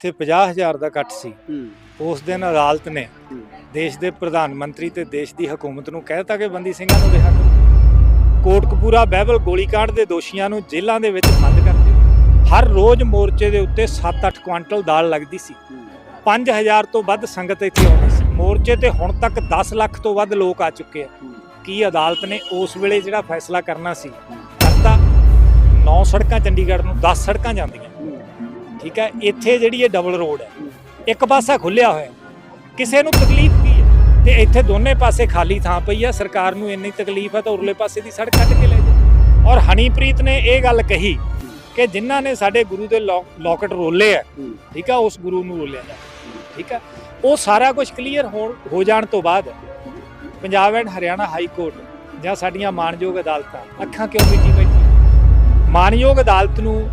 ਇੱਥੇ 50000 ਦਾ ਕੱਟ ਸੀ। ਉਸ ਦਿਨ ਅਦਾਲਤ ਨੇ। ਦੇਸ਼ ਦੇ ਪ੍ਰਧਾਨ ਮੰਤਰੀ ਤੇ ਦੇਸ਼ ਦੀ ਹਕੂਮਤ ਨੂੰ ਕਹਿਤਾ ਕਿ ਬੰਦੀ ਸਿੰਘਾਂ ਨੂੰ ਰਿਹਾ ਕਰੋ। ਕੋਟਕਪੂਰਾ ਬਹਿਬਲ ਗੋਲੀकांड ਦੇ ਦੋਸ਼ੀਆਂ ਨੂੰ ਜੇਲ੍ਹਾਂ ਦੇ ਵਿੱਚ ਬੰਦ ਕਰ ਦਿਓ। ਹਰ ਰੋਜ਼ ਮੋਰਚੇ ਦੇ ਉੱਤੇ 7-8 ਕੁਆਂਟਲ ਦਾਲ ਲੱਗਦੀ ਸੀ। 5000 ਤੋਂ ਵੱਧ ਸੰਗਤ ਇੱਥੇ ਆਉਂਦੀ ਸੀ। ਮੋਰਚੇ ਤੇ ਹੁਣ ਤੱਕ 10 ਲੱਖ ਤੋਂ ਵੱਧ ਲੋਕ ਆ ਚੁੱਕੇ ਆ। ਕੀ ਅਦਾਲਤ ਨੇ ਉਸ ਵੇਲੇ ਜਿਹੜਾ ਫੈਸਲਾ ਕਰਨਾ ਸੀ? ਕਰਤਾ 9 ਸੜਕਾਂ ਚੰਡੀਗੜ੍ਹ ਨੂੰ 10 ਸੜਕਾਂ ਜਾਂਦੀਆਂ। ਠੀਕ ਹੈ? ਇੱਥੇ ਜਿਹੜੀ ਇਹ ਡਬਲ ਰੋਡ ਹੈ, ਇੱਕ ਪਾਸਾ ਖੁੱਲਿਆ ਹੋਇਆ ਕਿਸੇ ਨੂੰ ਤਕਲੀਫ ਕੀ ਹੈ? ਤੇ ਇੱਥੇ ਦੋਨੇ ਪਾਸੇ ਖਾਲੀ ਥਾਂ ਪਈ ਆ ਸਰਕਾਰ ਨੂੰ ਇੰਨੀ ਤਕਲੀਫ ਹੈ ਤਾਂ ਉਰਲੇ ਪਾਸੇ ਦੀ ਸੜਕ ਕੱਢ ਕੇ ਲੈ ਜਾਓ। ਔਰ ਹਨੀਪ੍ਰੀਤ ਨੇ ਇਹ ਗੱਲ ਕਹੀ ਕਿ ਜਿਨ੍ਹਾਂ ਨੇ ਸਾਡੇ ਗੁਰੂ ਦੇ ਲੌ- ਲੋਕਟ ਰੋਲੇ ਆ ਠੀਕ ਆ ਉਸ ਗੁਰੂ ਨੂੰ ਰੋਲਿਆ ਜਾ ਠੀਕ ਆ ਉਹ ਸਾਰਾ ਕੁਝ ਕਲੀਅਰ ਹੋ ਹੋ ਜਾਣ ਤੋਂ ਬਾਅਦ Punjab and Haryana high court ਜਾਂ ਸਾਡੀਆਂ ਮਾਨਯੋਗ ਅਦਾਲਤਾਂ ਅੱਖਾਂ ਕਿਉਂ ਮੀਟੀ ਬੈਠੀਆਂ? ਮਾਨਯੋਗ ਅਦਾਲਤ ਨੂੰ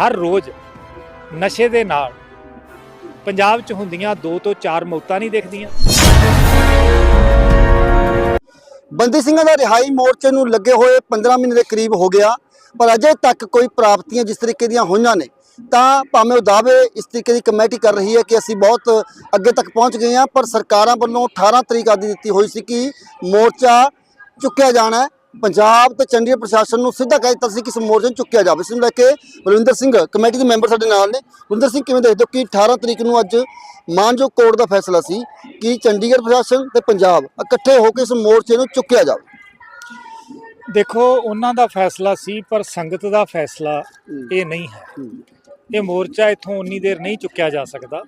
ਹਰ ਰੋਜ਼ ਨਸ਼ੇ ਦੇ ਨਾਲ। ਪੰਜਾਬ 'ਚ ਹੁੰਦੀਆਂ 2 ਤੋਂ 4 ਮੌਤਾਂ ਨਹੀਂ ਦਿਖਦੀਆਂ। ਬੰਦੀ ਸਿੰਘਾਂ ਦਾ ਰਿਹਾਈ ਮੋਰਚੇ ਨੂੰ ਲੱਗੇ ਹੋਏ 15 ਮਹੀਨੇ ਦੇ ਕਰੀਬ ਹੋ ਗਿਆ, ਪਰ ਅਜੇ ਤੱਕ ਕੋਈ ਪ੍ਰਾਪਤੀਆਂ ਜਿਸ ਤਰੀਕੇ ਦੀਆਂ ਹੋਈਆਂ ਨੇ, ਤਾਂ ਭਾਵੇਂ ਉਹ ਦਾਅਵੇ ਇਸ ਤਰੀਕੇ ਦੀ ਕਮੇਟੀ ਕਰ ਰਹੀ ਹੈ ਕਿ ਅਸੀਂ ਬਹੁਤ ਅੱਗੇ ਤੱਕ ਪਹੁੰਚ ਗਏ ਹਾਂ, ਪਰ ਸਰਕਾਰਾਂ ਵੱਲੋਂ 18 ਤਰੀਕ ਆਦੀ ਦਿੱਤੀ ਹੋਈ ਸੀ ਕਿ ਮੋਰਚਾ ਚੁੱਕਿਆ ਜਾਣਾ ਪੰਜਾਬ ਤੇ ਚੰਡੀਗੜ੍ਹ ਪ੍ਰਸ਼ਾਸਨ ਨੂੰ ਸਿੱਧਾ ਕਹਿ ਦਿੱਤਾ ਸੀ ਕਿ ਇਸ ਮੋਰਚੇ ਨੂੰ ਚੁੱਕਿਆ ਜਾਵੇ। ਇਸ ਨੂੰ ਲੈ ਕੇ ਬਲਵਿੰਦਰ ਸਿੰਘ ਕਮੇਟੀ ਦੇ ਮੈਂਬਰ ਸਾਡੇ ਨਾਲ ਨੇ। ਬਲਵਿੰਦਰ ਸਿੰਘ ਕਿਵੇਂ ਦੇਖਦੇ ਹੋ ਕਿ 18 ਤਰੀਕ ਨੂੰ ਅੱਜ ਮਾਨਜੋ ਕੋਰਟ ਦਾ ਫੈਸਲਾ ਸੀ ਕਿ ਚੰਡੀਗੜ੍ਹ ਪ੍ਰਸ਼ਾਸਨ ਤੇ ਪੰਜਾਬ ਇਕੱਠੇ ਹੋ ਕੇ ਇਸ ਮੋਰਚੇ ਨੂੰ ਚੁੱਕਿਆ ਜਾਵੇ? ਦੇਖੋ ਉਹਨਾਂ ਦਾ ਫੈਸਲਾ ਸੀ ਪਰ ਸੰਗਤ ਦਾ ਫੈਸਲਾ ਇਹ ਨਹੀਂ ਹੈ। ਇਹ ਮੋਰਚਾ ਇੱਥੋਂ ਉਨੀ ਦੇਰ ਨਹੀਂ ਚੁੱਕਿਆ ਜਾ ਸਕਦਾ।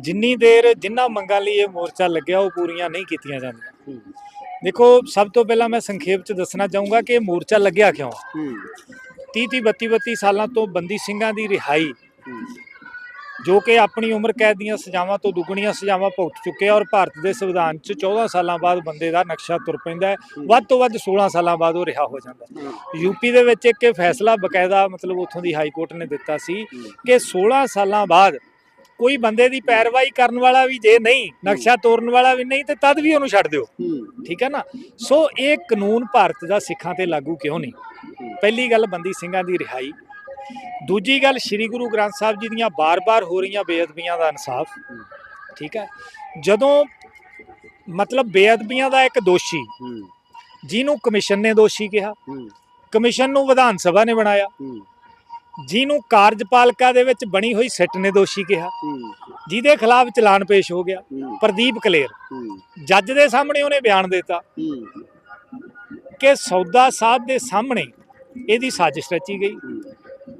ਜਿੰਨੀ ਦੇਰ ਜਿੰਨਾ ਮੰਗਾਂ ਲਈ ਇਹ ਮੋਰਚਾ ਲੱਗਿਆ ਉਹ ਪੂਰੀਆਂ ਨਹੀਂ ਕੀਤੀਆਂ ਜਾਂਦੀਆਂ। ਦੇਖੋ ਸਭ ਤੋਂ ਪਹਿਲਾਂ ਮੈਂ ਸੰਖੇਪ ਚ ਦੱਸਣਾ ਚਾਹੂੰਗਾ ਕਿ ਇਹ ਮੋਰਚਾ ਲੱਗਿਆ ਕਿਉਂ? 30 30 32 32 ਸਾਲਾਂ ਤੋਂ ਬੰਦੀ ਸਿੰਘਾਂ ਦੀ ਰਿਹਾਈ ਜੋ ਕਿ ਆਪਣੀ ਉਮਰ ਕੈਦ ਦੀਆਂ ਸਜ਼ਾਵਾਂ ਤੋਂ ਦੁੱਗਣੀਆਂ ਸਜ਼ਾਵਾਂ ਭੁਗਤ ਚੁੱਕੇ ਆ ਔਰ ਭਾਰਤ ਦੇ ਸੰਵਿਧਾਨ 'ਚ 14 ਸਾਲਾਂ ਬਾਅਦ ਬੰਦੇ ਦਾ ਨਕਸ਼ਾ ਤੁਰ ਪੈਂਦਾ ਹੈ। ਵੱਧ ਤੋਂ ਵੱਧ 16 ਸਾਲਾਂ ਬਾਅਦ ਉਹ ਰਿਹਾ ਹੋ ਜਾਂਦਾ। ਯੂਪੀ ਦੇ ਵਿੱਚ ਇੱਕ ਇਹ ਫੈਸਲਾ ਬਕਾਇਦਾ ਮਤਲਬ ਉੱਥੋਂ ਦੀ ਹਾਈ ਕੋਰਟ ਨੇ ਦਿੱਤਾ ਸੀ ਕਿ 16 ਸਾਲਾਂ ਬਾਅਦ ਕੋਈ ਬੰਦੇ ਦੀ ਪੈਰਵਾਈ ਕਰਨ ਵਾਲਾ ਵੀ ਜੇ ਨਹੀਂ ਨਕਸ਼ਾ ਤੋੜਨ ਵਾਲਾ ਵੀ ਨਹੀਂ ਤੇ ਤਦ ਵੀ ਉਹਨੂੰ ਛੱਡ ਦਿਓ। ਠੀਕ ਹੈ ਨਾ? ਸੋ ਇਹ ਕਾਨੂੰਨ ਭਾਰਤ ਦਾ ਸਿੱਖਾਂ ਤੇ ਲਾਗੂ ਕਿਉਂ ਨਹੀਂ? ਪਹਿਲੀ ਗੱਲ ਬੰਦੀ ਸਿੰਘਾਂ ਦੀ ਰਿਹਾਈ। ਦੂਜੀ ਗੱਲ ਸ੍ਰੀ ਗੁਰੂ ਗ੍ਰੰਥ ਸਾਹਿਬ ਜੀ ਦੀਆਂ ਬਾਰ-ਬਾਰ ਹੋ ਰਹੀਆਂ ਬੇਅਦਬੀਆਂ ਦਾ ਇਨਸਾਫ। ਠੀਕ ਹੈ? ਜਦੋਂ ਮਤਲਬ ਬੇਅਦਬੀਆਂ ਦਾ ਇੱਕ ਦੋਸ਼ੀ ਜਿਹਨੂੰ ਕਮਿਸ਼ਨ ਨੇ ਦੋਸ਼ੀ ਕਿਹਾ। ਕਮਿਸ਼ਨ ਨੂੰ ਵਿਧਾਨ ਸਭਾ ਨੇ ਬਣਾਇਆ। ਜਿਹਨੂੰ ਕਾਰਜਪਾਲਿਕਾ ਦੇ ਵਿੱਚ ਬਣੀ ਹੋਈ ਸਿੱਟ ਨੇ ਦੋਸ਼ੀ ਕਿਹਾ। ਜਿਹਦੇ ਖਿਲਾਫ ਚਲਾਨ ਪੇਸ਼ ਹੋ ਗਿਆ। ਪ੍ਰਦੀਪ ਕਲੇਰ। ਜੱਜ ਦੇ ਸਾਹਮਣੇ ਉਹਨੇ ਬਿਆਨ ਦਿੱਤਾ ਕਿ ਸੌਦਾ ਸਾਹਿਬ ਦੇ ਸਾਹਮਣੇ ਇਹਦੀ ਸਾਜ਼ਿਸ਼ ਰਚੀ ਗਈ।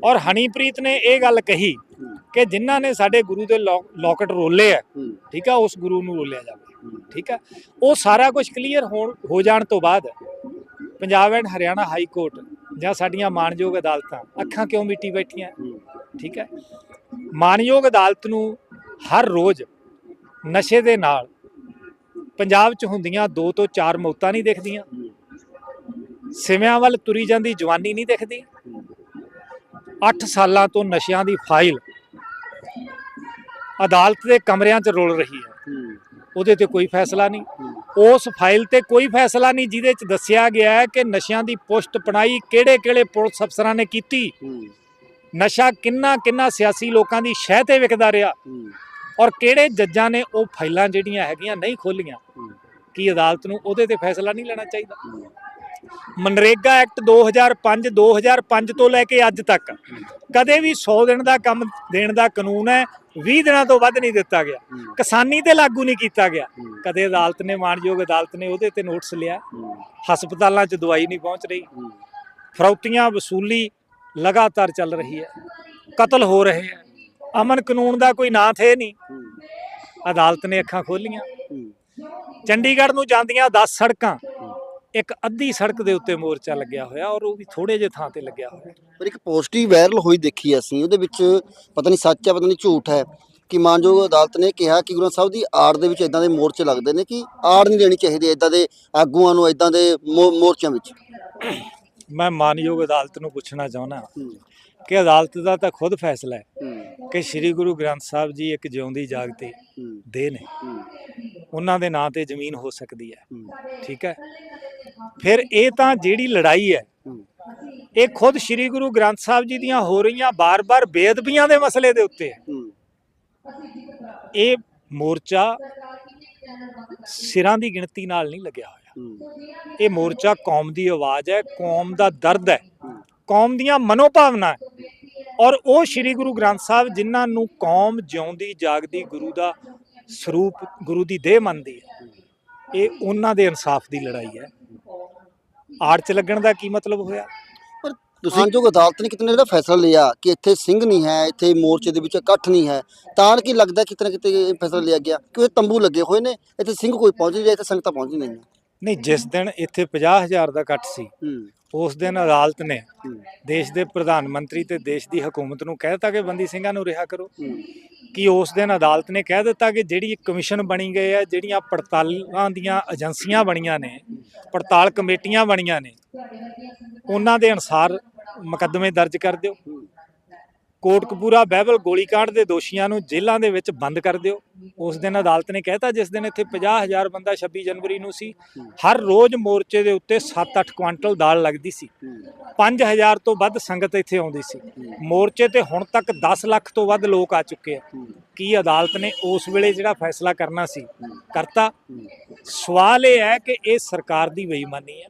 ਔਰ ਹਨੀਪ੍ਰੀਤ ਨੇ ਇਹ ਗੱਲ ਕਹੀ ਕਿ ਜਿਨ੍ਹਾਂ ਨੇ ਸਾਡੇ ਗੁਰੂ ਦੇ ਲੌ- ਲੋਕਟ ਰੋਲੇ ਆ, ਠੀਕ ਆ, ਉਸ ਗੁਰੂ ਨੂੰ ਰੋਲਿਆ ਜਾਵੇ, ਠੀਕ ਆ। ਉਹ ਸਾਰਾ ਕੁਝ ਕਲੀਅਰ ਹੋਣ, ਹੋ ਜਾਣ ਤੋਂ ਬਾਅਦ Punjab and Haryana high court ਜਾਂ ਸਾਡੀਆਂ ਮਾਨਯੋਗ ਅਦਾਲਤਾਂ, ਅੱਖਾਂ ਕਿਉਂ ਮਿੱਟੀ ਬੈਠੀਆਂ? ਠੀਕ ਹੈ। ਮਾਨਯੋਗ ਅਦਾਲਤ ਨੂੰ ਹਰ ਰੋਜ਼ ਨਸ਼ੇ ਦੇ ਨਾਲ ਪੰਜਾਬ 'ਚ ਹੁੰਦੀਆਂ 2 ਤੋਂ 4 ਮੌਤਾਂ ਨਹੀਂ ਦਿਖਦੀਆਂ। ਸਿਵਿਆਂ ਵੱਲ ਤੁਰੀ ਜਾਂਦੀ ਜਵਾਨੀ ਨਹੀਂ ਦਿਖਦੀ। 8 ਸਾਲਾਂ ਤੋਂ ਨਸ਼ਿਆਂ ਦੀ ਫਾਈਲ ਅਦਾਲਤ ਦੇ ਕਮਰਿਆਂ 'ਚ ਰੁਲ ਰਹੀ ਹੈ। ਉਹਦੇ ਤੇ ਕੋਈ ਫੈਸਲਾ ਨਹੀਂ। ਉਸ ਫਾਈਲ ਤੇ ਕੋਈ ਫੈਸਲਾ ਨਹੀਂ ਜਿਹਦੇ 'ਚ ਦੱਸਿਆ ਗਿਆ ਹੈ ਕਿ ਨਸ਼ਿਆਂ ਦੀ ਪੁਸ਼ਟ ਪਣਾਈ ਕਿਹੜੇ-ਕਿਹੜੇ ਪੁਲਿਸ ਅਫਸਰਾਂ ਨੇ ਕੀਤੀ। ਨਸ਼ਾ ਕਿੰਨਾ ਕਿੰਨਾ ਸਿਆਸੀ ਲੋਕਾਂ ਦੀ ਸ਼ਹਿ ਤੇ ਵਿਕਦਾ ਰਿਹਾ। ਔਰ ਕਿਹੜੇ ਜੱਜਾਂ ਨੇ ਉਹ ਫਾਈਲਾਂ ਜਿਹੜੀਆਂ ਹੈਗੀਆਂ ਨਹੀਂ ਖੋਲੀਆਂ ਕੀ ਅਦਾਲਤ ਨੂੰ ਉਹਦੇ ਤੇ ਫੈਸਲਾ ਨਹੀਂ ਲੈਣਾ ਚਾਹੀਦਾ। ਮਨਰੇਗਾ ਐਕਟ 2005 2005 ਤੋਂ ਲੈ ਕੇ ਅੱਜ ਤੱਕ ਕਦੇ ਵੀ 100 ਦਿਨ ਦਾ ਕੰਮ ਦੇਣ ਦਾ ਕਾਨੂੰਨ ਹੈ 20 ਦਿਨਾਂ ਤੋਂ ਵੱਧ ਨਹੀਂ ਦਿੱਤਾ ਗਿਆ। ਕਿਸਾਨੀ ਤੇ ਲਾਗੂ ਨਹੀਂ ਕੀਤਾ ਗਿਆ। ਕਦੇ ਅਦਾਲਤ ਨੇ ਮਾਨਯੋਗ ਅਦਾਲਤ ਨੇ ਉਹਦੇ ਤੇ ਨੋਟਿਸ ਲਿਆ। ਹਸਪਤਾਲਾਂ 'ਚ ਦਵਾਈ ਨਹੀਂ ਪਹੁੰਚ ਰਹੀ। ਫਰੌਤੀਆਂ, ਵਸੂਲੀ ਲਗਾਤਾਰ ਚੱਲ ਰਹੀ ਹੈ। ਕਤਲ ਹੋ ਰਹੇ ਹੈ। ਅਮਨ ਕਾਨੂੰਨ ਦਾ ਕੋਈ ਨਾਂ ਥੇ ਨਹੀਂ। ਅਦਾਲਤ ਨੇ ਅੱਖਾਂ ਖੋਲੀਆਂ। ਚੰਡੀਗੜ੍ਹ ਨੂੰ ਜਾਂਦੀਆਂ 10 ਸੜਕਾਂ। ਇੱਕ ਅੱਧੀ ਸੜਕ ਦੇ ਉੱਤੇ ਮੋਰਚਾ ਲੱਗਿਆ ਹੋਇਆ ਔਰ ਉਹ ਵੀ ਥੋੜੇ ਜਿਹੇ ਥਾਂ ਤੇ ਲੱਗਿਆ ਹੋਇਆ। ਪਰ ਇੱਕ ਪੋਸਟ ਵਾਇਰਲ ਹੋਈ ਦੇਖੀ ਅਸੀਂ ਉਹਦੇ ਵਿੱਚ ਪਤਾ ਨਹੀਂ ਸੱਚ ਹੈ ਪਤਾ ਨਹੀਂ ਝੂਠ ਹੈ ਕਿ ਮਾਨਯੋਗ ਅਦਾਲਤ ਨੇ ਕਿਹਾ ਕਿ ਗੁਰੂ ਸਾਹਿਬ ਦੀ ਆੜ ਦੇ ਵਿੱਚ ਇਦਾਂ ਦੇ ਮੋਰਚੇ ਲੱਗਦੇ ਨੇ ਕਿ ਆੜ ਨਹੀਂ ਦੇਣੀ ਚਾਹੀਦੀ ਇਦਾਂ ਦੇ ਆਗੂਆਂ ਨੂੰ ਇਦਾਂ ਦੇ ਮੋਰਚਿਆਂ ਵਿੱਚ। ਮੈਂ ਮਾਨਯੋਗ ਅਦਾਲਤ ਨੂੰ ਪੁੱਛਣਾ ਚਾਹੁੰਦਾ ਕਿ ਅਦਾਲਤ ਦਾ ਤਾਂ ਖੁਦ ਫੈਸਲਾ ਹੈ ਕਿ ਸ੍ਰੀ ਗੁਰੂ ਗ੍ਰੰਥ ਸਾਹਿਬ ਜੀ ਇੱਕ ਜਿਉਂਦੀ ਜਾਗਦੀ ਦੇਹ ਨੇ। ਉਹਨਾਂ ਦੇ ਨਾਂ ਤੇ ਜ਼ਮੀਨ ਹੋ ਸਕਦੀ ਹੈ। ਠੀਕ ਹੈ? ਫਿਰ ਇਹ ਤਾਂ ਜਿਹੜੀ ਲੜਾਈ ਹੈ ਇਹ ਖੁਦ ਸ੍ਰੀ ਗੁਰੂ ਗ੍ਰੰਥ ਸਾਹਿਬ ਜੀ ਦੀਆਂ ਹੋ ਰਹੀਆਂ ਬਾਰ-ਬਾਰ ਬੇਅਦਬੀਆਂ ਦੇ ਮਸਲੇ ਦੇ ਉੱਤੇ ਇਹ ਮੋਰਚਾ ਸਿਰਾਂ ਦੀ ਗਿਣਤੀ ਨਾਲ ਨਹੀਂ ਲੱਗਿਆ ਹੋਇਆ। ਇਹ ਮੋਰਚਾ ਕੌਮ ਦੀ ਆਵਾਜ਼ ਹੈ ਕੌਮ ਦਾ ਦਰਦ ਹੈ। ਕੌਮ ਦੀਆਂ ਮਨੋਭਾਵਨਾ ਔਰ ਉਹ ਸ੍ਰੀ ਗੁਰੂ ਗ੍ਰੰਥ ਸਾਹਿਬ ਜਿਨ੍ਹਾਂ ਨੂੰ ਕੌਮ ਜਿਉਂਦੀ ਜਾਗਦੀ ਗੁਰੂ ਦਾ ਸਰੂਪ ਗੁਰੂ ਦੀ ਦੇਹ ਮੰਨਦੀ ਹੈ ਇਹ ਉਹਨਾਂ ਦੇ ਇਨਸਾਫ ਦੀ ਲੜਾਈ ਹੈ। ਆੜ ਚ ਲੱਗਣ ਦਾ ਕੀ ਮਤਲਬ ਹੋਇਆ? ਤੁਸੀਂ ਜੋ ਅਦਾਲਤ ਨੇ ਕਿਤਨੇ ਜਿਹੜਾ ਫੈਸਲਾ ਲਿਆ ਕਿ ਇੱਥੇ ਸਿੰਘ ਨਹੀਂ ਹੈ ਇੱਥੇ ਮੋਰਚੇ ਦੇ ਵਿੱਚ ਇਕੱਠ ਨਹੀਂ ਹੈ ਤਾਂ ਕੀ ਲੱਗਦਾ ਕਿਤੇ ਨਾ ਕਿਤੇ ਇਹ ਫੈਸਲਾ ਲਿਆ ਗਿਆ ਕਿ ਇਹ ਤੰਬੂ ਲੱਗੇ ਹੋਏ ਨੇ ਇੱਥੇ ਸਿੰਘ ਕੋਈ ਪਹੁੰਚ ਨਹੀਂ ਰਿਹਾ ਇੱਥੇ ਸੰਗਤਾਂ ਪਹੁੰਚ ਨਹੀਂ ਨਹੀਂ ਜਿਸ ਦਿਨ ਇੱਥੇ 50000 ਦਾ ਇਕੱਠ ਸੀ ਉਸ ਦਿਨ ਅਦਾਲਤ ਨੇ ਦੇਸ਼ ਦੇ ਪ੍ਰਧਾਨ ਮੰਤਰੀ ਤੇ ਦੇਸ਼ ਦੀ ਹਕੂਮਤ ਨੂੰ ਕਹਿ ਦਿੱਤਾ ਕਿ ਬੰਦੀ ਸਿੰਘਾਂ ਨੂੰ ਰਿਹਾ ਕਰੋ। ਕਿ ਉਸ ਦਿਨ ਅਦਾਲਤ ਨੇ ਕਹਿ ਦਿੱਤਾ ਕਿ ਜਿਹੜੀ ਕਮਿਸ਼ਨ ਬਣੀ ਗਏ ਹੈ ਜਿਹੜੀਆਂ ਪੜਤਾਲਾਂ ਦੀਆਂ ਏਜੰਸੀਆਂ ਬਣੀਆਂ ਨੇ ਪੜਤਾਲ ਕਮੇਟੀਆਂ ਬਣੀਆਂ ਨੇ ਉਹਨਾਂ ਦੇ ਅਨੁਸਾਰ ਮੁਕੱਦਮੇ ਦਰਜ ਕਰ ਦਿਓ। ਕੋਟਕਪੂਰਾ ਬਹਿਬਲ ਗੋਲੀकांड ਦੇ ਦੋਸ਼ੀਆਂ ਨੂੰ ਜੇਲ੍ਹਾਂ ਦੇ ਵਿੱਚ ਬੰਦ ਕਰ ਦਿਓ। ਉਸ ਦਿਨ ਅਦਾਲਤ ਨੇ ਕਹਿਤਾ, ਜਿਸ ਦਿਨ ਇੱਥੇ 50000 ਬੰਦਾ 26 ਜਨਵਰੀ ਨੂੰ ਸੀ, ਹਰ ਰੋਜ਼ ਮੋਰਚੇ ਦੇ ਉੱਤੇ 7-8 ਕੁਆਂਟਲ ਦਾਲ ਲੱਗਦੀ ਸੀ। 5000 ਤੋਂ ਵੱਧ ਸੰਗਤ ਇੱਥੇ ਆਉਂਦੀ ਸੀ। ਮੋਰਚੇ ਤੇ ਹੁਣ ਤੱਕ 10 ਲੱਖ ਤੋਂ ਵੱਧ ਲੋਕ ਆ ਚੁੱਕੇ ਆ। ਕੀ ਅਦਾਲਤ ਨੇ ਉਸ ਵੇਲੇ ਜਿਹੜਾ ਫੈਸਲਾ ਕਰਨਾ ਸੀ, ਕਰਤਾ? ਸਵਾਲ ਇਹ ਹੈ ਕਿ ਇਹ ਸਰਕਾਰ ਦੀ ਬੇਈਮਾਨੀ ਹੈ।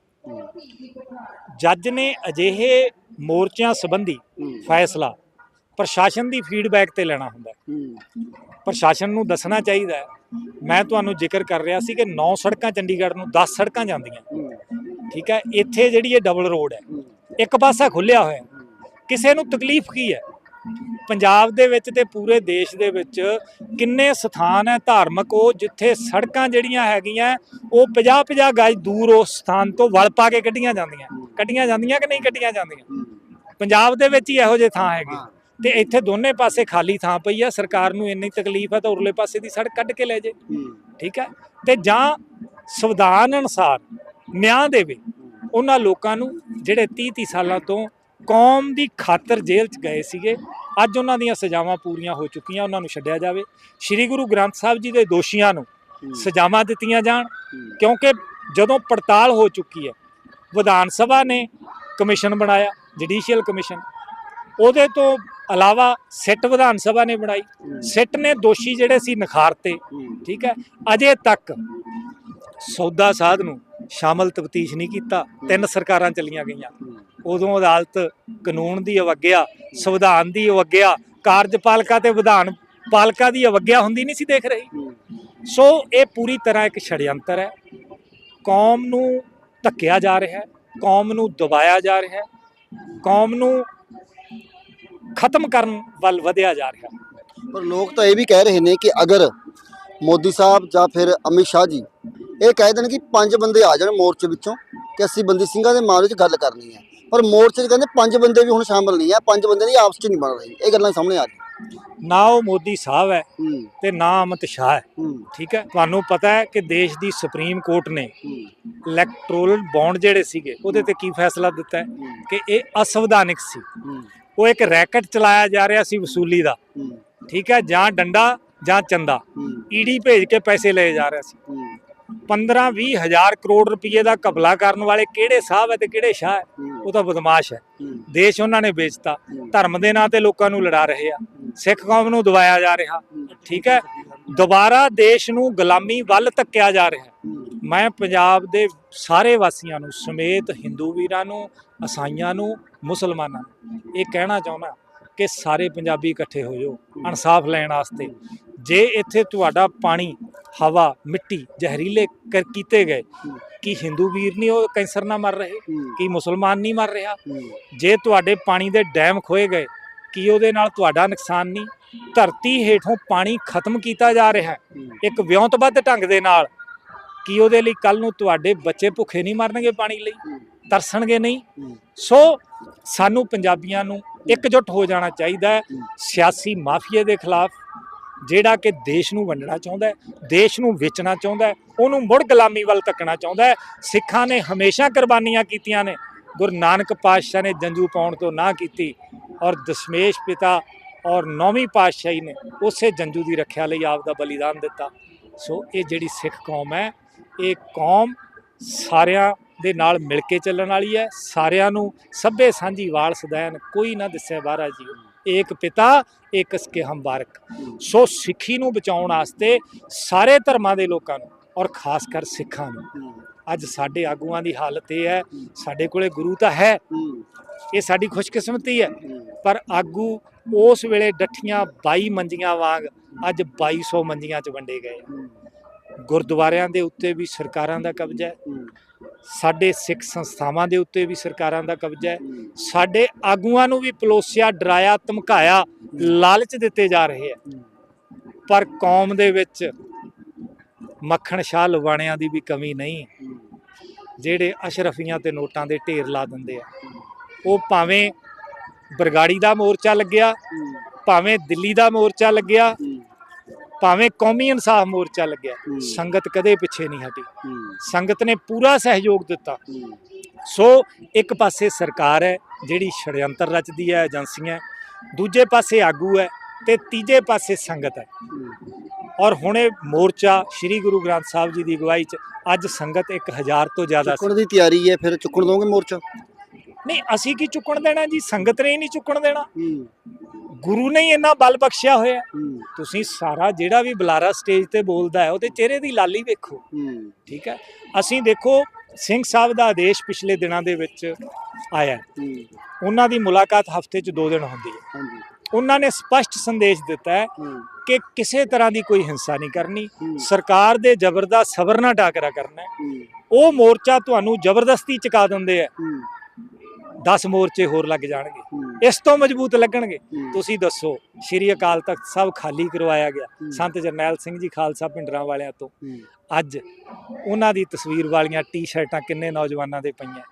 ਜੱਜ ਨੇ ਅਜਿਹੇ ਮੋਰਚਿਆਂ ਸੰਬੰਧੀ ਫੈਸਲਾ ਪ੍ਰਸ਼ਾਸਨ ਦੀ ਫੀਡਬੈਕ ਤੇ ਲੈਣਾ ਹੁੰਦਾ ਪ੍ਰਸ਼ਾਸਨ ਨੂੰ ਦੱਸਣਾ ਚਾਹੀਦਾ ਹੈ। ਮੈਂ ਤੁਹਾਨੂੰ ਜ਼ਿਕਰ ਕਰ ਰਿਹਾ ਸੀ ਕਿ 9 ਸੜਕਾਂ ਚੰਡੀਗੜ੍ਹ ਨੂੰ 10 ਸੜਕਾਂ ਜਾਂਦੀਆਂ। ਠੀਕ ਹੈ ਇੱਥੇ ਜਿਹੜੀ ਇਹ ਡਬਲ ਰੋਡ ਹੈ ਇੱਕ ਪਾਸਾ ਖੁੱਲਿਆ ਹੋਇਆ। ਕਿਸੇ ਨੂੰ ਤਕਲੀਫ ਕੀ ਹੈ? ਪੰਜਾਬ ਦੇ ਵਿੱਚ ਤੇ ਪੂਰੇ ਦੇਸ਼ ਦੇ ਵਿੱਚ ਕਿੰਨੇ ਸਥਾਨ ਹੈ ਧਾਰਮਿਕ ਉਹ ਜਿੱਥੇ ਸੜਕਾਂ ਜਿਹੜੀਆਂ ਹੈਗੀਆਂ ਉਹ 50-50 ਗਜ ਦੂਰ ਉਸ ਸਥਾਨ ਤੋਂ ਵਲ ਪਾ ਕੇ ਕੱਢੀਆਂ ਜਾਂਦੀਆਂ। ਕੱਢੀਆਂ ਜਾਂਦੀਆਂ ਕਿ ਨਹੀਂ ਕੱਢੀਆਂ ਜਾਂਦੀਆਂ? ਪੰਜਾਬ ਦੇ ਵਿੱਚ ਹੀ ਇਹੋ ਜਿਹੇ ਥਾਂ ਹੈਗੇ। ਤੇ ਇੱਥੇ ਦੋਨੇ ਪਾਸੇ ਖਾਲੀ ਥਾਂ ਪਈ ਆ ਸਰਕਾਰ ਨੂੰ ਇੰਨੀ ਤਕਲੀਫ ਹੈ ਤਾਂ ਉਰਲੇ ਪਾਸੇ ਦੀ ਸੜਕ ਕੱਢ ਕੇ ਲੈ ਜੇ। ਠੀਕ ਹੈ ਤੇ ਜਾਂ ਸੰਵਿਧਾਨ ਅਨੁਸਾਰ ਨਿਆਂ ਦੇਵੇ ਉਹਨਾਂ ਲੋਕਾਂ ਨੂੰ ਜਿਹੜੇ 30 30 ਸਾਲਾਂ ਤੋਂ ਕੌਮ ਦੀ ਖਾਤਰ ਜੇਲ੍ਹ 'ਚ ਗਏ ਸੀਗੇ ਅੱਜ ਉਹਨਾਂ ਦੀਆਂ ਸਜ਼ਾਵਾਂ ਪੂਰੀਆਂ ਹੋ ਚੁੱਕੀਆਂ ਉਹਨਾਂ ਨੂੰ ਛੱਡਿਆ ਜਾਵੇ। ਸ੍ਰੀ ਗੁਰੂ ਗ੍ਰੰਥ ਸਾਹਿਬ ਜੀ ਦੇ ਦੋਸ਼ੀਆਂ ਨੂੰ ਸਜ਼ਾਵਾਂ ਦਿੱਤੀਆਂ ਜਾਣ ਕਿਉਂਕਿ ਜਦੋਂ ਪੜਤਾਲ ਹੋ ਚੁੱਕੀ ਹੈ ਵਿਧਾਨ ਸਭਾ ਨੇ ਕਮਿਸ਼ਨ ਬਣਾਇਆ ਜੁਡੀਸ਼ੀਅਲ ਕਮਿਸ਼ਨ ਉਹਦੇ ਤੋਂ ਇਲਾਵਾ ਸਿੱਟ ਵਿਧਾਨ ਸਭਾ ਨੇ ਬਣਾਈ। ਸਿੱਟ ਨੇ ਦੋਸ਼ੀ ਜਿਹੜੇ ਸੀ ਨਖਾਰਤੇ ਠੀਕ ਹੈ। ਅਜੇ ਤੱਕ ਸੌਦਾ ਸਾਧ ਨੂੰ ਸ਼ਾਮਲ ਤਫਤੀਸ਼ ਨਹੀਂ ਕੀਤਾ। ਤਿੰਨ ਸਰਕਾਰਾਂ ਚੱਲੀਆਂ ਗਈਆਂ। ਉਦੋਂ ਅਦਾਲਤ ਕਾਨੂੰਨ ਦੀ ਅਵੱਗਿਆ ਸੰਵਿਧਾਨ ਦੀ ਅਵੱਗਿਆ ਕਾਰਜਪਾਲਿਕਾ ਤੇ ਵਿਧਾਨ ਪਾਲਿਕਾ ਦੀ ਅਵੱਗਿਆ ਹੁੰਦੀ ਨਹੀਂ ਸੀ ਦੇਖ ਰਹੀ। ਸੋ ਇਹ ਪੂਰੀ ਤਰ੍ਹਾਂ ਇੱਕ ਛੜਯੰਤਰ ਹੈ। ਕੌਮ ਨੂੰ ਧੱਕਿਆ ਜਾ ਰਿਹਾ ਹੈ। ਕੌਮ ਨੂੰ ਦਬਾਇਆ ਜਾ ਰਿਹਾ ਹੈ। ਕੌਮ ਨੂੰ ਖਤਮ ਕਰਨ ਵੱਲ ਵਧਿਆ ਜਾ ਰਿਹਾ। ਪਰ ਲੋਕ ਤਾਂ ਇਹ ਵੀ ਕਹਿ ਰਹੇ ਨੇ ਕਿ ਅਗਰ ਮੋਦੀ ਸਾਹਿਬ ਜਾਂ ਫਿਰ ਅਮਿਤ ਸ਼ਾਹ ਜੀ ਇਹ ਕਹਿ ਦੇਣ ਕਿ ਪੰਜ ਬੰਦੇ ਆ ਜਾਣ ਮੋਰਚੇ ਵਿੱਚੋਂ ਕਿ ਅਸੀਂ ਬੰਦੀ ਸਿੰਘਾਂ ਦੇ ਮਾਮਲੇ 'ਚ ਗੱਲ ਕਰਨੀ ਹੈ। ਪਰ ਮੋਰਚੇ 'ਚ ਕਹਿੰਦੇ ਪੰਜ ਬੰਦੇ ਵੀ ਹੁਣ ਸ਼ਾਮਲ ਨਹੀਂ ਹੈ ਪੰਜ ਬੰਦੇ ਦੀ ਆਪਸ 'ਚ ਨਹੀਂ ਬਣ ਰਹੀ। ਇਹ ਗੱਲਾਂ ਸਾਹਮਣੇ ਆ ਰਹੀਆਂ। ਨਾ ਉਹ ਮੋਦੀ ਸਾਹਿਬ ਹੈ ਤੇ ਨਾ ਅਮਿਤ ਸ਼ਾਹ ਹੈ। ਠੀਕ ਹੈ? ਤੁਹਾਨੂੰ ਪਤਾ ਹੈ ਕਿ ਦੇਸ਼ ਦੀ ਸੁਪਰੀਮ ਕੋਰਟ ਨੇ ਇਲੈਕਟੋਰਲ ਬੌਂਡ ਜਿਹੜੇ ਸੀਗੇ ਉਹਦੇ ਤੇ ਕੀ ਫੈਸਲਾ ਦਿੱਤਾ ਹੈ? ਕਿ ਇਹ ਅਸੰਵਿਧਾਨਿਕ ਸੀ। ਉਹ ਇੱਕ ਰੈਕਟ ਚਲਾਇਆ ਜਾ ਰਿਹਾ ਸੀ ਵਸੂਲੀ ਦਾ। ਠੀਕ ਹੈ ਜਾਂ ਡੰਡਾ ਜਾਂ ਚੰਦਾ। ਈਡੀ ਭੇਜ ਕੇ ਪੈਸੇ ਲਏ ਜਾ ਰਿਹਾ ਸੀ। ਹੂੰ। 15 20 ਹਜ਼ਾਰ ਕਰੋੜ ਰੁਪਏ ਦਾ ਕਬਲਾ ਕਰਨ ਵਾਲੇ ਕਿਹੜੇ ਸਾਹਿਬ ਹੈ ਤੇ ਕਿਹੜੇ ਸ਼ਾਹ ਹੈ? ਉਹ ਤਾਂ ਬਦਮਾਸ਼ ਹੈ। ਦੇਸ਼ ਉਹਨਾਂ ਨੇ ਵੇਚਤਾ। ਧਰਮ ਦੇ ਨਾਂ ਤੇ ਲੋਕਾਂ ਨੂੰ ਲੜਾ ਰਹੇ ਆ। ਸਿੱਖ ਕੌਮ ਨੂੰ ਦਬਾਇਆ ਜਾ ਰਿਹਾ। ਠੀਕ ਹੈ ਦੁਬਾਰਾ ਦੇਸ਼ ਨੂੰ ਗੁਲਾਮੀ ਵੱਲ ਧੱਕਿਆ ਜਾ ਰਿਹਾ। ਮੈਂ ਪੰਜਾਬ ਦੇ ਸਾਰੇ ਵਾਸੀਆਂ ਨੂੰ, ਸਮੇਤ ਹਿੰਦੂ ਵੀਰਾਂ ਨੂੰ ਈਸਾਈਆਂ ਨੂੰ, ਮੁਸਲਮਾਨਾਂ ਨੂੰ ਇਹ ਕਹਿਣਾ ਚਾਹੁੰਦਾ ਕਿ ਸਾਰੇ ਪੰਜਾਬੀ ਇਕੱਠੇ ਹੋ ਜਾਓ, ਇਨਸਾਫ ਲੈਣ ਵਾਸਤੇ। ਜੇ ਇੱਥੇ ਤੁਹਾਡਾ ਪਾਣੀ, ਹਵਾ, ਮਿੱਟੀ ਜ਼ਹਿਰੀਲੇ ਕਰ, ਕੀਤੇ ਗਏ ਕੀ ਹਿੰਦੂ ਵੀਰ ਨਹੀਂ, ਉਹ ਕੈਂਸਰ ਨਾਲ ਮਰ ਰਹੇ ਹੂੰ ਕੀ ਮੁਸਲਮਾਨ ਨਹੀਂ ਮਰ ਰਿਹਾ, ਜੇ ਤੁਹਾਡੇ ਪਾਣੀ ਦੇ ਡੈਮ ਖੋਏ ਗਏ, ਕੀ ਉਹਦੇ ਨਾਲ ਤੁਹਾਡਾ ਨੁਕਸਾਨ ਨਹੀਂ, ਧਰਤੀ ਹੇਠੋਂ ਪਾਣੀ ਖਤਮ ਕੀਤਾ ਜਾ ਰਿਹਾ, ਇੱਕ ਵਿਉਂਤਬੱਧ ਢੰਗ ਦੇ ਨਾਲ ਕੀ ਉਹਦੇ ਲਈ ਕੱਲ ਨੂੰ ਤੁਹਾਡੇ ਬੱਚੇ ਭੁੱਖੇ ਨਹੀਂ ਮਰਨਗੇ ਪਾਣੀ ਲਈ? ਤਰਸਣਗੇ ਨਹੀਂ? ਸੋ ਸਾਨੂੰ ਪੰਜਾਬੀਆਂ ਨੂੰ ਇਕਜੁੱਟ ਹੋ ਜਾਣਾ ਚਾਹੀਦਾ ਹੈ। ਸਿਆਸੀ ਮਾਫੀਏ ਦੇ ਖਿਲਾਫ ਜਿਹੜਾ ਕਿ ਦੇਸ਼ ਨੂੰ ਵੰਡਣਾ ਚਾਹੁੰਦਾ ਹੈ ਦੇਸ਼ ਨੂੰ ਵੇਚਣਾ ਚਾਹੁੰਦਾ ਹੈ ਉਹਨੂੰ ਮੁੜ ਗੁਲਾਮੀ ਵੱਲ ਧੱਕਣਾ ਚਾਹੁੰਦਾ ਹੈ। ਸਿੱਖਾਂ ਨੇ ਹਮੇਸ਼ਾ ਕੁਰਬਾਨੀਆਂ ਕੀਤੀਆਂ ਨੇ ਗੁਰੂ ਨਾਨਕ ਪਾਤਸ਼ਾਹ ਨੇ ਜੰਜੂ ਪਾਉਣ ਤੋਂ ਨਾ ਕੀਤੀ ਔਰ ਦਸ਼ਮੇਸ਼ ਪਿਤਾ ਔਰ ਨੌਵੀਂ ਪਾਤਸ਼ਾਹੀ ਨੇ ਉਸੇ ਜੰਜੂ ਦੀ ਰੱਖਿਆ ਲਈ ਆਪ ਦਾ ਬਲੀਦਾਨ ਦਿੱਤਾ। ਸੋ ਇਹ ਜਿਹੜੀ ਸਿੱਖ ਕੌਮ ਹੈ ਇਹ ਕੌਮ ਸਾਰਿਆਂ ਦੇ ਨਾਲ ਮਿਲ ਕੇ ਚੱਲਣ ਵਾਲੀ ਹੈ। ਸਾਰਿਆਂ ਨੂੰ ਸਭੇ ਸਾਂਝੀ ਵਾਲ ਸਦੈਨ ਕੋਈ ਨਾ ਦਿਸੇ ਬਾਹਰਾ ਜੀ। ਏਕ ਪਿਤਾ, ਏਕ ਸਕੇ ਹਮਬਾਰਕ ਸੋ ਸਿੱਖੀ ਨੂੰ ਬਚਾਉਣ ਵਾਸਤੇ ਸਾਰੇ ਧਰਮਾਂ ਦੇ ਲੋਕਾਂ ਨੂੰ ਔਰ ਖਾਸ ਕਰ ਸਿੱਖਾਂ ਨੂੰ। ਅੱਜ ਸਾਡੇ ਆਗੂਆਂ ਦੀ ਹਾਲਤ ਇਹ ਹੈ, ਸਾਡੇ ਕੋਲੇ ਗੁਰੂ ਤਾਂ ਹੈ। ਇਹ ਸਾਡੀ ਖੁਸ਼ਕਿਸਮਤੀ ਹੈ। ਪਰ ਆਗੂ ਉਸ ਵੇਲੇ ਡੱਠੀਆਂ 22 ਮੰਜੀਆਂ ਵਾਂਗ ਅੱਜ 2200 ਮੰਜੀਆਂ ਚ ਵੰਡੇ ਗਏ। ਗੁਰਦੁਆਰਿਆਂ ਦੇ ਉੱਤੇ ਵੀ ਸਰਕਾਰਾਂ ਦਾ ਕਬਜ਼ਾ ਹੈ। ਸਾਡੇ ਸਿੱਖ ਸੰਸਥਾਵਾਂ ਦੇ ਉੱਤੇ ਵੀ ਸਰਕਾਰਾਂ ਦਾ ਕਬਜ਼ਾ ਹੈ। ਸਾਡੇ ਆਗੂਆਂ ਨੂੰ ਵੀ ਪਲੋਸਿਆ ਡਰਾਇਆ ਧਮਕਾਇਆ ਲਾਲਚ ਦਿੱਤੇ ਜਾ ਰਹੇ ਆ ਪਰ ਕੌਮ ਦੇ ਵਿੱਚ ਮੱਖਣ ਸ਼ਾਹ ਲਵਾਣਿਆਂ ਦੀ ਵੀ ਕਮੀ ਨਹੀਂ ਜਿਹੜੇ ਅਸ਼ਰਫੀਆਂ ਤੇ ਨੋਟਾਂ ਦੇ ਢੇਰ ਲਾ ਦਿੰਦੇ ਆ। ਉਹ ਭਾਵੇਂ ਬਰਗਾੜੀ ਦਾ ਮੋਰਚਾ ਲੱਗਿਆ ਭਾਵੇਂ ਦਿੱਲੀ ਦਾ ਮੋਰਚਾ ਲੱਗਿਆ ਭਾਵੇਂ ਕੌਮੀ ਇਨਸਾਫ ਮੋਰਚਾ ਲੱਗਿਆ। ਸੰਗਤ ਕਦੇ ਪਿੱਛੇ ਨਹੀਂ ਹਟੀ। ਸੰਗਤ ਨੇ ਪੂਰਾ ਸਹਿਯੋਗ ਦਿੱਤਾ। ਸੋ ਇੱਕ ਪਾਸੇ ਸਰਕਾਰ ਹੈ ਜਿਹੜੀ ਛੜਯੰਤਰ ਰਚਦੀ ਹੈ ਏਜੰਸੀਆਂ ਦੂਜੇ ਪਾਸੇ ਆਗੂ ਹੈ ਤੇ ਤੀਜੇ ਪਾਸੇ ਸੰਗਤ ਹੈ। ਔਰ ਹੁਣ ਇਹ ਮੋਰਚਾ ਸ੍ਰੀ ਗੁਰੂ ਗ੍ਰੰਥ ਸਾਹਿਬ ਜੀ ਦੀ ਅਗਵਾਈ 'ਚ ਅੱਜ ਸੰਗਤ 1000 ਤੋਂ ਜ਼ਿਆਦਾ ਚੁੱਕਣ ਦੀ ਤਿਆਰੀ ਹੈ ਫਿਰ ਚੁੱਕਣ ਦੋਗੇ ਮੋਰਚਾ? ਨਹੀਂ ਅਸੀਂ ਕੀ ਚੁੱਕਣ ਦੇਣਾ ਜੀ? ਸੰਗਤ ਨੇ ਹੀ ਨਹੀਂ ਚੁੱਕਣ ਦੇਣਾ। ਗੁਰੂ ਨੇ ਹੀ ਇੰਨਾ ਬਲ ਬਖਸ਼ਿਆ ਹੋਇਆ। ਤੁਸੀਂ ਸਾਰਾ ਜਿਹੜਾ ਵੀ ਬੁਲਾਰਾ ਸਟੇਜ ਤੇ ਬੋਲਦਾ ਹੈ ਉਹਦੇ ਚਿਹਰੇ ਦੀ ਲਾਲੀ ਵੇਖੋ। ਠੀਕ ਹੈ? ਅਸੀਂ ਦੇਖੋ ਸਿੰਘ ਸਾਹਿਬ ਦਾ ਆਦੇਸ਼ ਪਿਛਲੇ ਦਿਨਾਂ ਦੇ ਵਿੱਚ ਆਇਆ। ਉਹਨਾਂ ਦੀ ਮੁਲਾਕਾਤ ਹਫ਼ਤੇ 'ਚ ਦੋ ਦਿਨ ਹੁੰਦੀ ਹੈ। ਉਹਨਾਂ ਨੇ ਸਪਸ਼ਟ ਸੰਦੇਸ਼ ਦਿੱਤਾ ਹੈ ਕਿ ਕਿਸੇ ਤਰ੍ਹਾਂ ਦੀ ਕੋਈ ਹਿੰਸਾ ਨਹੀਂ ਕਰਨੀ। ਸਰਕਾਰ ਦੇ ਜ਼ਬਰ ਦਾ ਸਬਰ ਨਾਲ ਟਾਕਰਾ ਕਰਨਾ ਉਹ ਮੋਰਚਾ ਤੁਹਾਨੂੰ ਜ਼ਬਰਦਸਤੀ ਚੁਕਾ ਦਿੰਦੇ ਆ 10 ਮੋਰਚੇ ਹੋਰ ਲੱਗ ਜਾਣਗੇ। ਇਸ ਤੋਂ ਮਜ਼ਬੂਤ ਲੱਗਣਗੇ। ਤੁਸੀਂ ਦੱਸੋ ਸ਼੍ਰੀ ਅਕਾਲ ਤਖਤ ਸਾਹਿਬ ਖਾਲੀ ਕਰਵਾਇਆ ਗਿਆ। ਸੰਤ ਜਰਨੈਲ ਸਿੰਘ ਜੀ ਖਾਲਸਾ ਪਿੰਡਰਾਂ ਵਾਲਿਆਂ ਤੋਂ। ਅੱਜ ਉਹਨਾਂ ਦੀ ਤਸਵੀਰ ਵਾਲੀਆਂ ਟੀ-ਸ਼ਰਟਾਂ ਕਿੰਨੇ ਨੌਜਵਾਨਾਂ ਦੇ ਪਈਆਂ।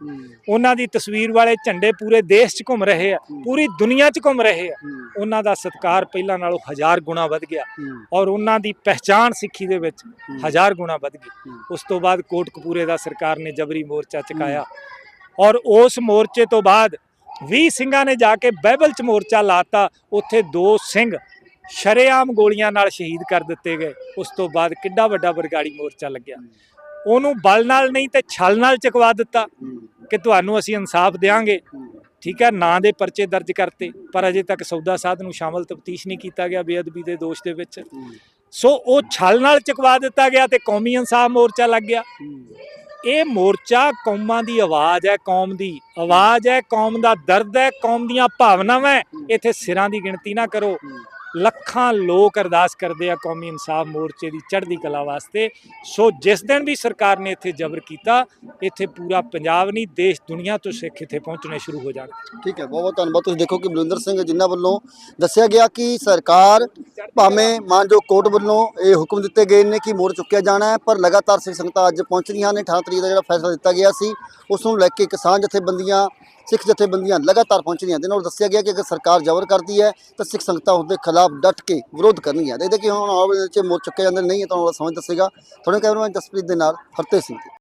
ਉਹਨਾਂ ਦੀ ਤਸਵੀਰ ਵਾਲੇ ਝੰਡੇ ਪੂਰੇ ਦੇਸ਼ 'ਚ ਘੁੰਮ ਰਹੇ ਆ ਪੂਰੀ ਦੁਨੀਆ 'ਚ ਘੁੰਮ ਰਹੇ ਆ। ਉਹਨਾਂ ਦਾ ਸਤਕਾਰ ਪਹਿਲਾਂ ਨਾਲੋਂ ਹਜ਼ਾਰ ਗੁਣਾ ਵੱਧ ਗਿਆ। ਔਰ ਉਹਨਾਂ ਦੀ ਪਹਿਚਾਣ ਸਿੱਖੀ ਦੇ ਵਿੱਚ ਹਜ਼ਾਰ ਗੁਣਾ ਵੱਧ ਗਈ। ਉਸ ਤੋਂ ਬਾਅਦ ਕੋਟਕਪੂਰੇ ਦਾ ਸਰਕਾਰ ਨੇ ਜਬਰੀ ਮੋਰਚਾ ਚੁਕਾਇਆ। ਔਰ ਉਸ ਮੋਰਚੇ ਤੋਂ ਬਾਅਦ 20 ਸਿੰਘਾਂ ਨੇ ਜਾ ਕੇ ਬਾਈਬਲ 'ਚ ਮੋਰਚਾ ਲਾਤਾ। ਉੱਥੇ ਦੋ ਸਿੰਘ ਸ਼ਰੇਆਮ ਗੋਲੀਆਂ ਨਾਲ ਸ਼ਹੀਦ ਕਰ ਦਿੱਤੇ ਗਏ। ਉਸ ਤੋਂ ਬਾਅਦ ਕਿੱਡਾ ਵੱਡਾ ਬਰਗਾੜੀ ਮੋਰਚਾ ਲੱਗਿਆ। ਉਹਨੂੰ ਬਲ ਨਾਲ ਨਹੀਂ ਤੇ ਛਲ ਨਾਲ ਚਕਵਾ ਦਿੱਤਾ ਕਿ ਤੁਹਾਨੂੰ ਅਸੀਂ ਇਨਸਾਫ ਦੇਵਾਂਗੇ ਠੀਕ ਹੈ, ਨਾਂ ਦੇ ਪਰਚੇ ਦਰਜ ਕਰਤੇ, ਪਰ ਅਜੇ ਤੱਕ ਸੌਦਾ ਸਾਧ ਨੂੰ ਸ਼ਾਮਲ ਤਫਤੀਸ਼ ਨਹੀਂ ਕੀਤਾ ਗਿਆ ਬੇਅਦਬੀ ਦੇ ਦੋਸ਼ ਦੇ ਵਿੱਚ। ਸੋ ਉਹ ਛਲ ਨਾਲ ਚਕਵਾ ਦਿੱਤਾ ਗਿਆ ਤੇ ਕੌਮੀ ਇਨਸਾਫ ਮੋਰਚਾ ਲੱਗ ਗਿਆ। ਇਹ ਮੋਰਚਾ ਕੌਮਾਂ ਦੀ ਆਵਾਜ਼ ਹੈ ਕੌਮ ਦੀ ਆਵਾਜ਼ ਹੈ ਕੌਮ ਦਾ ਦਰਦ ਹੈ ਕੌਮ ਦੀਆਂ ਭਾਵਨਾਵਾਂ ਹੈ। ਇੱਥੇ ਸਿਰਾਂ ਦੀ ਗਿਣਤੀ ਨਾ ਕਰੋ। ਲੱਖਾਂ ਲੋਕ ਅਰਦਾਸ ਕਰਦੇ ਆ ਕੌਮੀ ਇਨਸਾਫ ਮੋਰਚੇ ਦੀ ਚੜ੍ਹਦੀ ਕਲਾ ਵਾਸਤੇ। ਸੋ ਜਿਸ ਦਿਨ ਵੀ ਸਰਕਾਰ ਨੇ ਇੱਥੇ ਜ਼ਬਰ ਕੀਤਾ, ਇੱਥੇ ਪੂਰਾ ਪੰਜਾਬ ਨਹੀਂ, ਦੇਸ਼, ਦੁਨੀਆ ਤੋਂ ਸਿੱਖ ਇੱਥੇ ਪਹੁੰਚਣੇ ਸ਼ੁਰੂ ਹੋ ਜਾਣ। ਠੀਕ ਹੈ ਬਹੁਤ ਬਹੁਤ ਧੰਨਵਾਦ। ਤੁਸੀਂ ਦੇਖੋ ਕਿ ਬਲਵਿੰਦਰ ਸਿੰਘ ਜਿਨ੍ਹਾਂ ਵੱਲੋਂ ਦੱਸਿਆ ਗਿਆ ਕਿ ਸਰਕਾਰ ਭਾਵੇਂ ਮਾਨਜੋ ਕੋਰਟ ਵੱਲੋਂ ਇਹ ਹੁਕਮ ਦਿੱਤੇ ਗਏ ਨੇ ਕਿ ਮੋੜ ਚੁੱਕਿਆ ਜਾਣਾ ਹੈ, ਪਰ ਲਗਾਤਾਰ ਸਿੱਖ ਸੰਗਤਾਂ ਅੱਜ ਪਹੁੰਚ ਰਹੀਆਂ ਨੇ। 18 ਤਰੀਕ ਦਾ ਜਿਹੜਾ ਫੈਸਲਾ ਦਿੱਤਾ ਗਿਆ ਸੀ, ਉਸ ਨੂੰ ਲੈ ਕੇ ਕਿਸਾਨ ਜਥੇਬੰਦੀਆਂ ਸਿੱਖ ਜਥੇਬੰਦੀਆਂ ਲਗਾਤਾਰ ਪਹੁੰਚ ਰਹੀਆਂ ਦੇ ਨਾਲ ਦੱਸਿਆ ਗਿਆ ਕਿ ਅਗਰ ਸਰਕਾਰ ਜ਼ਬਰ ਕਰਦੀ ਹੈ, ਤਾਂ ਸਿੱਖ ਸੰਗਤਾਂ ਉਸ ਦੇ ਖਿਲਾਫ ਡਟ ਕੇ ਵਿਰੋਧ ਕਰਨਗੀਆਂ ਇਹਦੇ ਕਿ ਹੁਣ ਆਉਣ ਵਾਲੇ ਚ ਮੋੜ ਚੁੱਕਿਆ ਜਾਂਦਾ ਨਹੀਂ ਤਾਂ ਆਉਣ ਵਾਲਾ ਸਮਝ ਦੱਸੇਗਾ। ਤੁਹਾਡੇ ਕੈਮਰਾਮੈਨ ਜਸਪ੍ਰੀਤ ਦੇ ਨਾਲ ਹਰਤੇ ਸਿੰਘ।